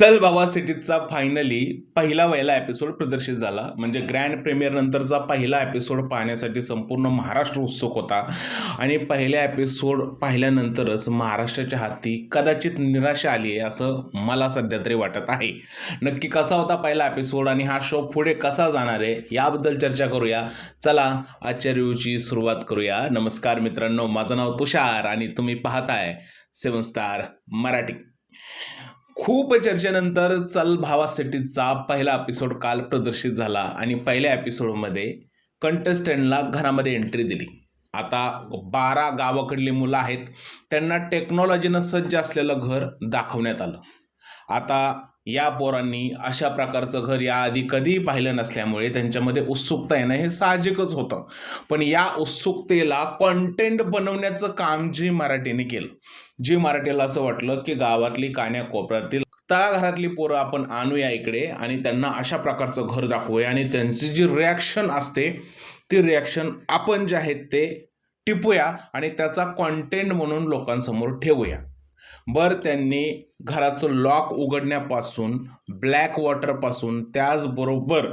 चल बाबा सिटीजचा फायनली पहिला पहिला एपिसोड प्रदर्शित झाला. म्हणजे ग्रँड प्रीमियर नंतरचा पहिला एपिसोड पाहण्यासाठी संपूर्ण महाराष्ट्र उत्सुक होता. आणि पहिल्या एपिसोड पाहिल्यानंतरच महाराष्ट्राच्या हाती कदाचित निराशा आली आहे असं मला सध्या तरी वाटत आहे. नक्की कसा होता पहिला एपिसोड आणि हा शो पुढे कसा जाणार आहे याबद्दल चर्चा करूया. चला आजच्या रिव्ह्यूची सुरुवात करूया. नमस्कार मित्रांनो माझं नाव तुषार आणि तुम्ही पाहताय सेवन स्टार मराठी. खूप चर्चेनंतर चल भावासाठीचा पहिला एपिसोड काल प्रदर्शित झाला आणि पहिल्या एपिसोडमध्ये कंटेस्टंटला घरामध्ये एंट्री दिली. आता बारा गावाकडली मुलं आहेत त्यांना टेक्नॉलॉजीनं सज्ज असलेलं घर दाखवण्यात आलं. आता या पोरांनी अशा प्रकारचं घर याआधी कधीही पाहिलं नसल्यामुळे त्यांच्यामध्ये उत्सुकता येणं हे साहजिकच होतं. पण या उत्सुकतेला कॉन्टेंट बनवण्याचं काम जी मराठीने केलं. जी मराठीला असं वाटलं की गावातली कान्या कोपऱ्यातील तळाघरातली पोरं आपण आणूया इकडे आणि त्यांना अशा प्रकारचं घर दाखवूया आणि त्यांची जी रिॲक्शन असते ती रिॲक्शन आपण जे आहेत ते टिपूया आणि त्याचा कॉन्टेंट म्हणून लोकांसमोर ठेवूया. बर त्यांनी घराचं लॉक उघडण्यापासून ब्लॅक वॉटरपासून त्याचबरोबर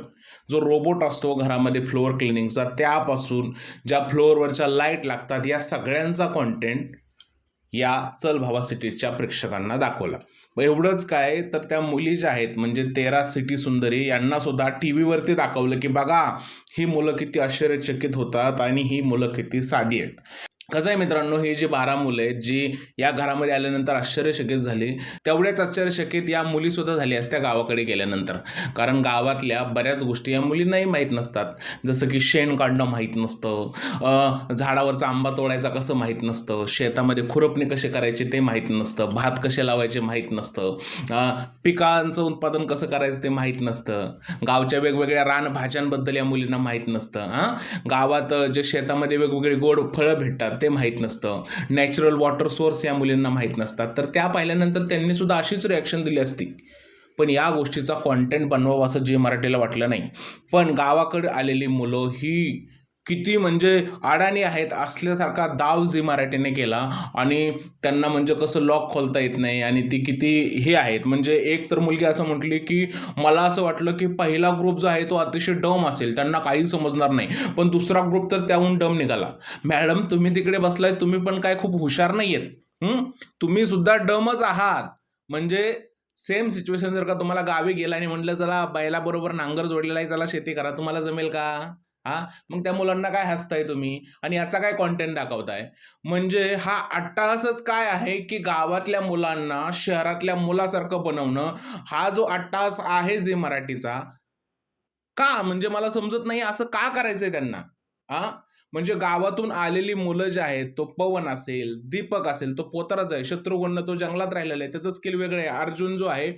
जो रोबोट असतो घरामध्ये फ्लोअर क्लिनिंगचा त्यापासून ज्या फ्लोअरवरच्या लाइट लागतात या सगळ्यांचा कॉन्टेंट या चल भावा सिटीच्या प्रेक्षकांना दाखवला. एवढंच काय तर त्या मुली ज्या आहेत म्हणजे तेरा सिटी सुंदरी यांना सुद्धा टी व्हीवरती दाखवलं की बघा ही मुलं किती आश्चर्यचकित होतात आणि ही मुलं किती साधी आहेत. कसं आहे मित्रांनो ही जी बारा मुलं आहेत जी या घरामध्ये आल्यानंतर आश्चर्यचकित झाली तेवढ्याच आश्चर्यचकित या मुलीसुद्धा झाली असत्या गावाकडे गेल्यानंतर. कारण गावातल्या बऱ्याच गोष्टी या मुलींनाही माहीत नसतात. जसं की शेण काढणं माहीत नसतं झाडावरचा आंबा तोडायचा कसं माहीत नसतं शेतामध्ये खुरपणी कशी करायची ते माहीत नसतं भात कसे लावायचे माहीत नसतं पिकांचं उत्पादन कसं करायचं ते माहीत नसतं गावच्या वेगवेगळ्या रानभाज्यांबद्दल या मुलींना माहीत नसतं हां गावात जे शेतामध्ये वेगवेगळे गोड फळं भेटतात ते माहीत नसतं. नॅचरल वॉटर सोर्स या मुलींना माहीत नसतात. तर त्या पाहिल्यानंतर त्यांनी सुद्धा अशीच रिॲक्शन दिली असती. पण या गोष्टीचा कॉन्टेंट बनवावं असं जे मराठीला वाटलं नाही. पण गावाकडे आलेली मुलं ही किती म्हणजे अडाणी आहेत असल्यासारखा दाव झी मराठीने केला. आणि त्यांना म्हणजे कसं लॉक खोलता येत नाही आणि ती किती हे आहेत. म्हणजे एक तर मुलगी असं म्हटली की मला असं वाटलं की पहिला ग्रुप जो आहे तो अतिशय डम असेल. त्यांना काही समजणार नाही. पण दुसरा ग्रुप तर त्याहून डम निघाला. मॅडम तुम्ही तिकडे बसलाय तुम्ही पण काय खूप हुशार नाही आहेत तुम्ही सुद्धा डमच आहात. म्हणजे सेम सिच्युएशन जर का तुम्हाला गावी गेला आणि म्हटलं चला बैलाबरोबर नांगर जोडलेला आहे चला शेती करा तुम्हाला जमेल का? हा? मग त्या मुलांना काय हसताय तुम्ही? आणि याचा काय कॉन्टेंट दाखवताय? म्हणजे हा अट्टासच काय आहे की गावातल्या मुलांना शहरातल्या मुलासारखं बनवणं हा जो अट्टास आहे जे मराठीचा का? म्हणजे मला समजत नाही असं का करायचंय त्यांना? हा? म्हणजे गावातून आलेली मुलं जे आहेत तो पवन असेल दीपक असेल तो पोतराच आहे शत्रुघ्न तो जंगलात राहिलेला आहे त्याचं स्किल वेगळं आहे. अर्जुन जो आहे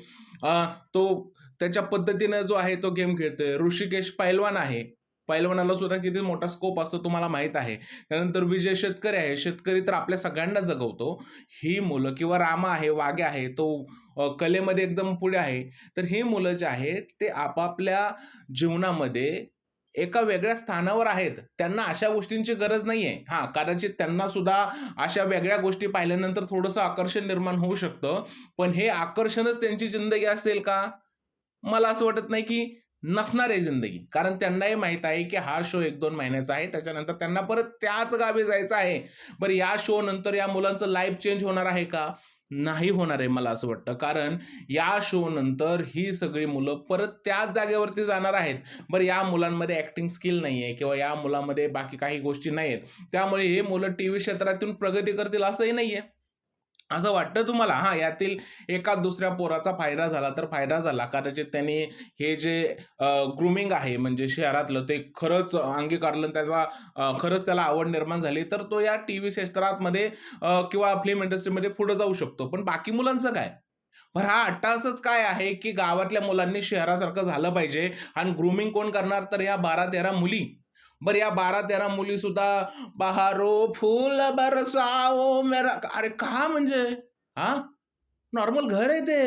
तो त्याच्या पद्धतीनं जो आहे तो गेम खेळतोय. ऋषिकेश पैलवान आहे. पैलवानाला सुद्धा किती मोठा स्कोप असतो तुम्हाला माहीत आहे. त्यानंतर विजय शेतकरी आहे. शेतकरी तर आपल्या सगळ्यांना जगवतो. ही मुलं किंवा रामा आहे वाघे आहे तो कलेमध्ये एकदम पुढे आहे. तर ही मुलं जे आहेत ते आपापल्या जीवनामध्ये एका वेगळ्या स्थानावर आहेत. त्यांना अशा गोष्टींची गरज नाही आहे हां कदाचित त्यांना सुद्धा अशा वेगळ्या गोष्टी पाहिल्यानंतर थोडंसं आकर्षण निर्माण होऊ शकतं. पण हे आकर्षणच त्यांची जिंदगी असेल का? मला असं वाटत नाही की नसणार आहे जिंदगी. कारण त्यांनाही माहीत आहे की हा शो एक दोन महिन्याचा आहे. त्याच्यानंतर त्यांना परत त्याच गावी जायचं आहे. बरं या शो नंतर या मुलांचं लाईफ चेंज होणार आहे का? नाही होणार आहे मला असं वाटतं. कारण या शो नंतर ही सगळी मुलं परत त्याच जागेवरती जाणार आहेत. बरं या मुलांमध्ये ॲक्टिंग स्किल नाही आहे किंवा या मुलांमध्ये बाकी काही गोष्टी नाही आहेत. त्यामुळे हे मुलं टी व्ही क्षेत्रातून प्रगती करतील असंही नाही आहे. असं वाटतं तुम्हाला? हां यातील एका दुसऱ्या पोराचा फायदा झाला तर फायदा झाला. कदाचित त्यांनी हे जे ग्रुमिंग आहे म्हणजे शहरातलं ते खरंच अंगीकारलं त्याचा खरंच त्याला आवड निर्माण झाली तर तो या टी व्ही क्षेत्रामध्ये किंवा फिल्म इंडस्ट्रीमध्ये पुढे जाऊ शकतो. पण बाकी मुलांचं काय? बरं हा अट्टासच काय आहे की गावातल्या मुलांनी शहरासारखं झालं पाहिजे? आणि ग्रुमिंग कोण करणार? तर या बारा तेरा मुली. बर या बारा तेरा मुली सुद्धा बहारो फुल बरसाओ मेरा अरे का म्हणजे? हा? नॉर्मल घर आहे ते.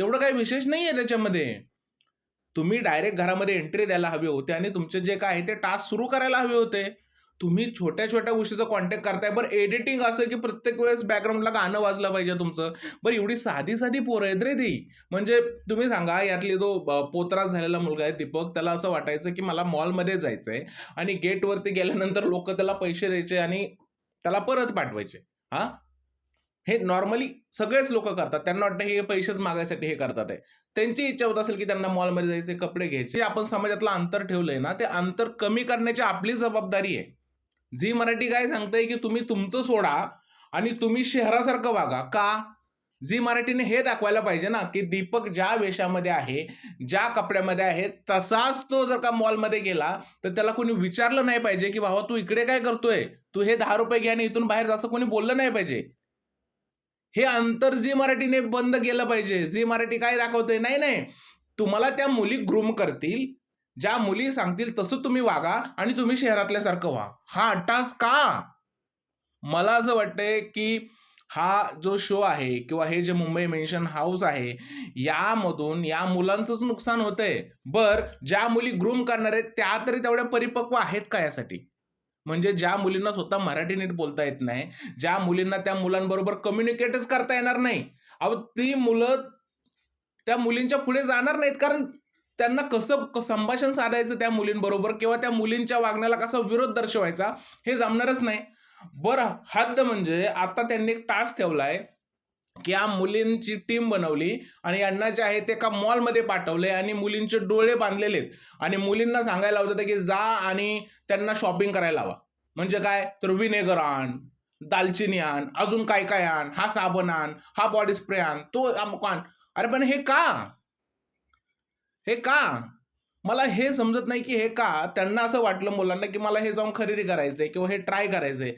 एवढं काही विशेष नाही आहे त्याच्यामध्ये. तुम्ही डायरेक्ट घरामध्ये एंट्री द्यायला हवे होते आणि तुमचे जे काय आहे ते टास्क सुरू करायला हवे होते. तुम्ही छोट्या छोट्या गोष्टीचा कॉन्टॅक्ट करताय. बरं एडिटिंग असं की प्रत्येक वेळेस बॅकग्राऊंडला गाणं वाजलं पाहिजे तुमचं. बरं एवढी साधी साधी पोरं आहेत रे ती. म्हणजे तुम्ही सांगा यातली जो पोतरा झालेला मुलगा आहे दीपक. त्याला असं वाटायचं की मला मॉलमध्ये जायचं आहे आणि गेटवरती गेल्यानंतर लोक त्याला पैसे द्यायचे आणि त्याला परत पाठवायचे. हा? हे नॉर्मली सगळेच लोक करतात. त्यांना वाटतं हे पैसेच मागायसाठी हे करतात आहे त्यांची इच्छा होत असेल की त्यांना मॉलमध्ये जायचे कपडे घ्यायचे. आपण समाजातलं अंतर ठेवलंय ना ते अंतर कमी करण्याची आपली जबाबदारी आहे. झी मराठी काय सांगतंय की तुम्ही तुमचं सोडा आणि तुम्ही शहरासारखं वागा. का? झी मराठीने हे दाखवायला पाहिजे ना की दीपक ज्या वेशामध्ये आहे ज्या कपड्यामध्ये आहे तसाच तो जर का मॉलमध्ये गेला तर त्याला कोणी विचारलं नाही पाहिजे की बाबा तू इकडे काय करतोय? तू हे दहा रुपये घ्या आणि इथून बाहेर जास्त कोणी बोललं नाही पाहिजे. हे अंतर झी मराठीने बंद केलं पाहिजे. झी मराठी काय दाखवतोय? नाही नाही. तुम्हाला त्या मुली ग्रूम करतील ज्या मुली सांगतील तसं तुम्ही वागा आणि तुम्ही शहरातल्यासारखं व्हा. हा अट्टास का? मला असं वाटतंय की हा जो शो आहे किंवा हे जे मुंबई मेन्शन हाऊस आहे यामधून या मुलांचंच नुकसान होतंय. बर ज्या मुली ग्रूम करणार आहेत त्या तरी तेवढ्या परिपक्व आहेत का यासाठी? म्हणजे ज्या मुलींना स्वतः मराठी नीट बोलता येत नाही ज्या मुलींना त्या मुलांबरोबर कम्युनिकेटच करता येणार नाही अहो ती मुलं त्या मुलींच्या पुढे जाणार नाहीत. कारण त्यांना कसं संभाषण साधायचं त्या मुलींबरोबर किंवा त्या मुलींच्या वागण्याला कसा विरोध दर्शवायचा हे जमणारच नाही. बरं हद्द म्हणजे आता त्यांनी एक टास्क ठेवलाय की या मुलींची टीम बनवली आणि यांना जे आहे ते एका मॉलमध्ये पाठवले आणि मुलींचे डोळे बांधलेले आहेत. आणि मुलींना सांगायला होतं की जा आणि त्यांना शॉपिंग करायला हवा म्हणजे काय? तर विनेगर आण दालचिनी आण अजून काय काय आण हा साबण आण हा बॉडी स्प्रे आण तो आण. अरे पण हे का? हे का? मला हे समजत नाही की हे का? त्यांना असं वाटलं मुलांना की मला हे जाऊन खरेदी करायचंय किंवा हे ट्राय करायचंय.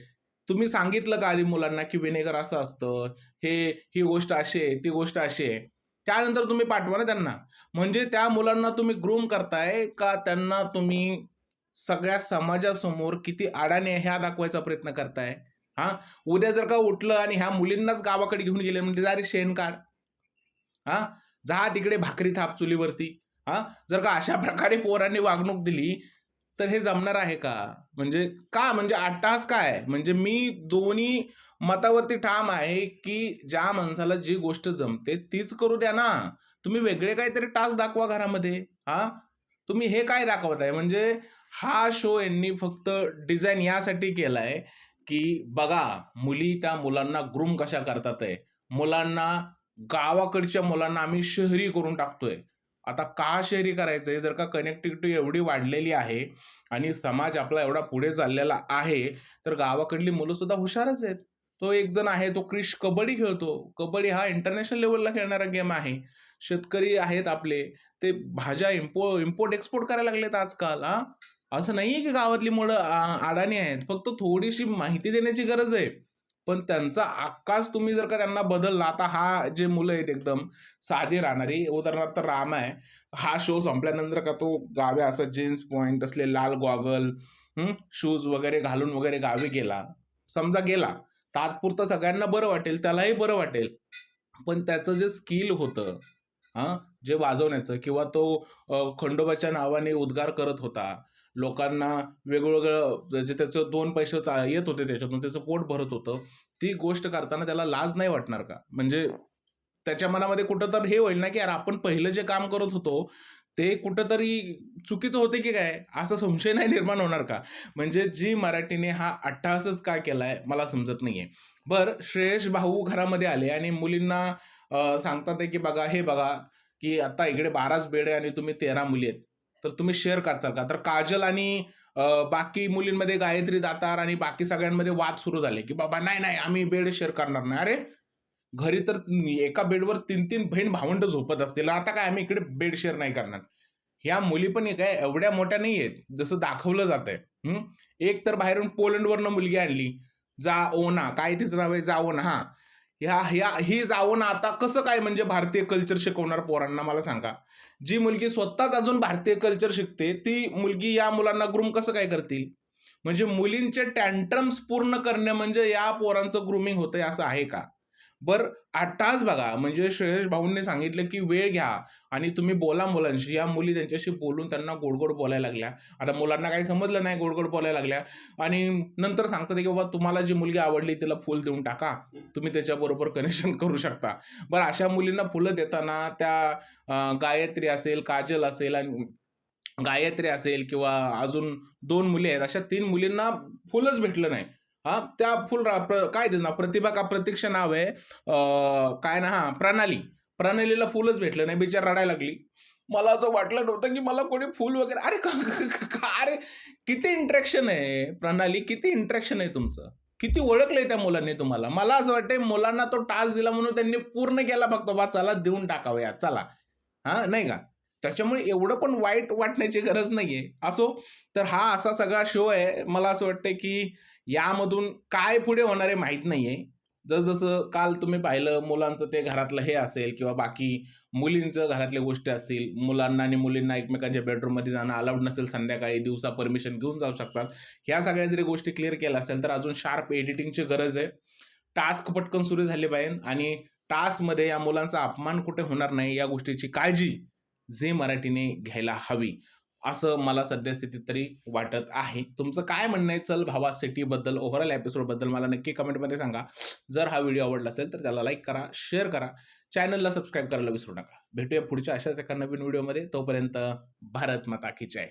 तुम्ही सांगितलं का आधी मुलांना की विनेगर असं असतं? हे ही गोष्ट अशी आहे ती गोष्ट अशी आहे. त्यानंतर तुम्ही पाठवा ना त्यांना. म्हणजे त्या मुलांना तुम्ही ग्रूम करताय का त्यांना तुम्ही सगळ्या समाजासमोर किती अडाणी आहे ह्या दाखवायचा प्रयत्न करताय? हा? उद्या जर का उठलं आणि ह्या मुलींनाच गावाकडे घेऊन गेले म्हणजे जा रे शेण काढ. हा? जा तिकडे भाकरी थाप चुलीवरती. हा? जर का अशा प्रकारे पोरांनी वागणूक दिली तर हे जमणार आहे का? म्हणजे का? म्हणजे अट्टास काय? म्हणजे मी दोन्ही मतावरती ठाम आहे की ज्या माणसाला जी गोष्ट जमते तीच करू द्या ना. तुम्ही वेगळे काहीतरी टास्क दाखवा घरामध्ये हा? तुम्ही हे काय दाखवत आहे? म्हणजे हा शो यांनी फक्त डिझाईन यासाठी केलाय की बघा मुली त्या मुलांना ग्रूम कशा करतात आहे? मुलांना गावाकडच्या मुलांना आम्ही शहरी करून टाकतोय. आता का शहरी करायचंय जर का कनेक्टिव्हिटी एवढी वाढलेली आहे आणि समाज आपला एवढा पुढे चाललेला आहे तर गावाकडली मुलं सुद्धा हुशारच आहेत. तो एक जण आहे तो क्रिश कबड्डी खेळतो. कबड्डी हा इंटरनॅशनल लेवलला खेळणारा गेम आहे. शेतकरी आहेत आपले ते भाज्या इम्पो इम्पोर्ट एक्सपोर्ट करायला लागलेत आजकाल हां. असं आहे की गावातली मुलं अडाणी आहेत. फक्त थोडीशी माहिती देण्याची गरज आहे. पण त्यांचा आकाश तुम्ही जर का त्यांना बदलला आता हा जे मुलं आहेत एकदम साधी राहणारी उदाहरणार्थ राम आहे हा शो संपल्यानंतर का तो गावे असं जीन्स पॉइंट असले लाल गॉगल शूज वगैरे घालून वगैरे गावी गेला. समजा गेला. तात्पुरतं सगळ्यांना बरं वाटेल त्यालाही बरं वाटेल. पण त्याचं जे स्किल होतं हां जे वाजवण्याचं किंवा तो खंडोबाच्या नावाने उद्गार करत होता लोकांना वेगवेगळं जे त्याचं दोन पैसे येत होते त्याच्यातून त्याचं पोट भरत होतं ती गोष्ट करताना त्याला लाज नाही वाटणार का? म्हणजे त्याच्या मनामध्ये कुठं तर हे होईल ना की यार आपण पहिलं जे काम करत होतो ते कुठंतरी चुकीचं होते की काय? असा संशय नाही निर्माण होणार का? म्हणजे जी मराठीने हा अट्टहासच का केलाय मला समजत नाहीये. बर श्रेयश भाऊ घरामध्ये आले आणि मुलींना सांगतात आहे की बघा हे बघा की आता इकडे बाराच बेड आहे आणि तुम्ही तेरा मुली आहेत. तर तुम्ही शेअर करचाल का? तर काजल आणि बाकी मुलींमध्ये गायत्री दातार आणि बाकी सगळ्यांमध्ये वाद सुरू झाले की बाबा नाही नाही आम्ही बेड शेअर करणार नाही. अरे घरी तर एका बेडवर तीन तीन बहीण भावंड झोपत असतील. आता काय आम्ही इकडे बेड शेअर नाही करणार? ह्या मुली पण काय एवढ्या मोठ्या नाही आहेत जसं दाखवलं जात आहे एक तर बाहेरून पोलंडवरनं मुलगी आणली. जा ओना. काय तिचं नाव आहे? जाओना हा. ह्या ह्या ही जाऊन आता कसं काय म्हणजे भारतीय कल्चर शिकवणार पोरांना मला सांगा. जी मुलगी स्वतःच अजून भारतीय कल्चर शिकते ती मुलगी या मुलांना ग्रूम कसं काय करतील? म्हणजे मुलींचे टँट्रम्स पूर्ण करणे म्हणजे या पोरांचं ग्रुमिंग होतंय असं आहे का? बरं आठ तास बघा म्हणजे श्रेयश भाऊंनी सांगितलं की वेळ घ्या आणि तुम्ही बोला मुलांशी. या मुली त्यांच्याशी बोलून त्यांना गोडगोड बोलायला लागल्या. आता मुलांना काही समजलं नाही गोडगोड बोलायला लागल्या. आणि नंतर सांगतात की बाबा तुम्हाला जी मुलगी आवडली तिला फुल देऊन टाका. तुम्ही त्याच्याबरोबर कनेक्शन करू शकता. बरं अशा मुलींना फुलं देताना त्या गायत्री असेल काजल असेल आणि गायत्री असेल किंवा अजून दोन मुली आहेत अशा तीन मुलींना फुलंच भेटलं नाही. हा त्या फुल प्र- काय देत ना प्रतिभा का प्रत्यक्ष नाव आहे? काय ना हा प्रणाली. प्रणालीला फुलच भेटलं नाही बिचार रडायला लागली. मला असं वाटलं नव्हतं की मला कोणी फुल वगैरे अरे का- अरे किती इंट्रॅक्शन आहे प्रणाली किती इंट्रॅक्शन आहे तुमचं? किती ओळखलंय त्या मुलांनी तुम्हाला? मला असं वाटतंय मुलांना तो टास्क दिला म्हणून त्यांनी पूर्ण केला बघतो बा चला देऊन टाकावं या चला. हा नाही का? त्याच्यामुळे एवढं पण वाईट वाटण्याची गरज नाहीये. असो तर हा असा सगळा शो आहे. मला असं वाटतं की यामधून काय पुढे होणार आहे माहीत नाहीये. जसजसं काल तुम्ही पाहिलं मुलांचं ते घरातलं हे असेल किंवा बाकी मुलींचं घरातल्या गोष्टी असतील. मुलांना आणि मुलींना एकमेकांच्या बेडरूममध्ये जाणं अलाउड नसेल संध्याकाळी दिवसा परमिशन घेऊन जाऊ शकतात. ह्या सगळ्या जरी गोष्टी क्लिअर केल्या असेल तर अजून शार्प एडिटिंगची गरज आहे. टास्क पटकन सुरू झाले पाहिजे आणि टास्कमध्ये या मुलांचा अपमान कुठे होणार नाही या गोष्टीची काळजी जे मराठीने घ्यायला हवी असं मला सद्यस्थितीत तरी वाटत आहे. तुमचं काय म्हणणं आहे? चल भावा सिटीबद्दल ओव्हरऑल एपिसोडबद्दल मला नक्की कमेंटमध्ये सांगा. जर हा व्हिडिओ आवडला असेल तर त्याला लाईक करा शेअर करा. चॅनलला सबस्क्राईब करायला विसरू नका. भेटूया पुढच्या अशाच एका नवीन व्हिडिओमध्ये तोपर्यंत भारत माता की जय.